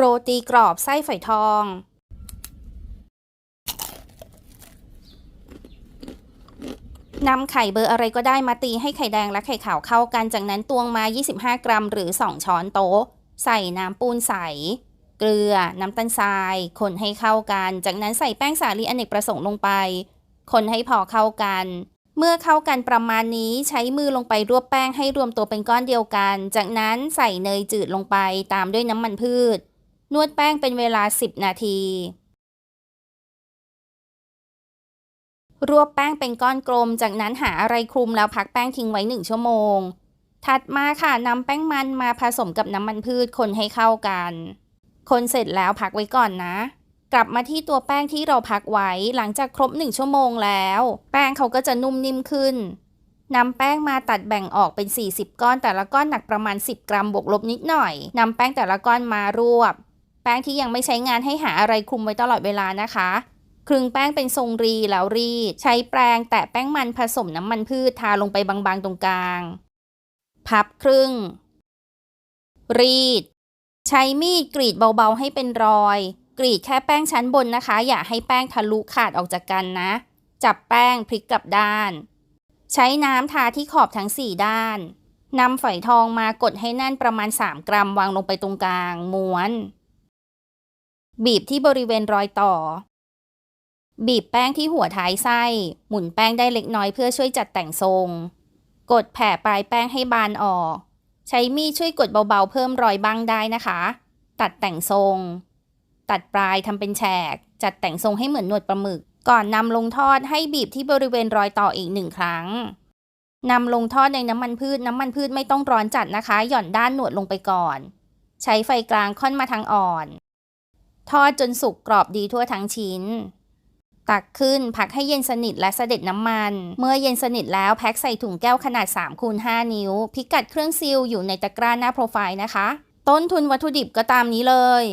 โรตีกรอบไส้ฝอยทอง นำไข่เบอร์อะไรก็ได้มาตีให้ไข่แดงและไข่ขาวเข้ากัน จากนั้นตวงมา 25 กรัม หรือ 2 ช้อนโต๊ะ ใส่น้ำปูนใส เกลือ น้ำตาลทราย คนให้เข้ากัน จากนั้นใส่แป้งสาลีอเนกประสงค์ลงไป คนให้พอเข้ากัน เมื่อเข้ากันประมาณนี้ใช้มือลงไปรวบแป้งให้รวมตัวเป็นก้อนเดียวกัน จากนั้นใส่เนยจืดลงไปตามด้วยน้ำมันพืช นวดแป้งเป็นเวลา 10 นาที รวบแป้งเป็นก้อนกลม จากนั้นหาอะไรคลุมแล้วพักแป้งทิ้งไว้ 1 ชั่วโมง ถัดมาค่ะนำแป้งมันมาผสมกับน้ำมันพืชคนให้เข้ากัน คนเสร็จแล้วพักไว้ก่อนนะ กลับมาที่ตัวแป้งที่เราพักไว้หลังจากครบ 1 ชั่วโมงแล้ว แป้งเขาก็จะนุ่มนิ่มขึ้นนำแป้งมาตัดแบ่งออกเป็น 40 ก้อน แต่ละก้อนหนักประมาณ 10 กรัมบวกลบนิดหน่อยนำแป้งแต่ละก้อนมารวบ ป้งที่ยังไม่ใช้งานให้หาอะไรคลุมไว้ตลอดเวลานะคะคลึงแป้งเป็นทรงรีแล้วรีด ใช้แปรงแตะแป้งมันผสมน้ำมันพืชทาลงไปบางๆตรงกลาง พับครึ่ง รีด ใช้มีดกรีดเบาๆให้เป็นรอย กรีดแค่แป้งชั้นบนนะคะ อย่าให้แป้งทะลุขาดออกจากกันนะ จับแป้งพลิกกลับด้าน ใช้น้ำทาที่ขอบทั้ง 4 ด้านนำฝอยทองมากดให้แน่นประมาณ 3 กรัมวางลงไปตรงกลาง ม้วน บีบที่บริเวณรอยต่อ บีบแป้งที่หัวท้ายไส้ หมุนแป้งได้เล็กน้อยเพื่อช่วยจัดแต่งทรง กดแผ่ปลายแป้งให้บานออก ใช้มีดช่วยกดเบาๆเพิ่มรอยบ้างได้นะคะ ตัดแต่งทรง ตัดปลายทำเป็นแฉก จัดแต่งทรงให้เหมือนหนวดปลาหมึก ก่อนนำลงทอดให้บีบที่บริเวณรอยต่ออีกหนึ่งครั้งนำลงทอดในน้ำมันพืชน้ำมันพืชไม่ต้องร้อนจัดนะคะ หย่อนด้านหนวดลงไปก่อน ใช้ไฟกลางค่อนมาทางอ่อน ทอดจนสุกกรอบดีทั่วทั้งชิ้น ตักขึ้นพักให้เย็นสนิทและเสด็จน้ำมัน เมื่อเย็นสนิทแล้วแพ็คใส่ถุงแก้วขนาด3คูณ5นิ้ว พิกัดเครื่องซีลอยู่ในตะกร้าหน้าโปรไฟล์นะคะ ต้นทุนวัตถุดิบก็ตามนี้เลย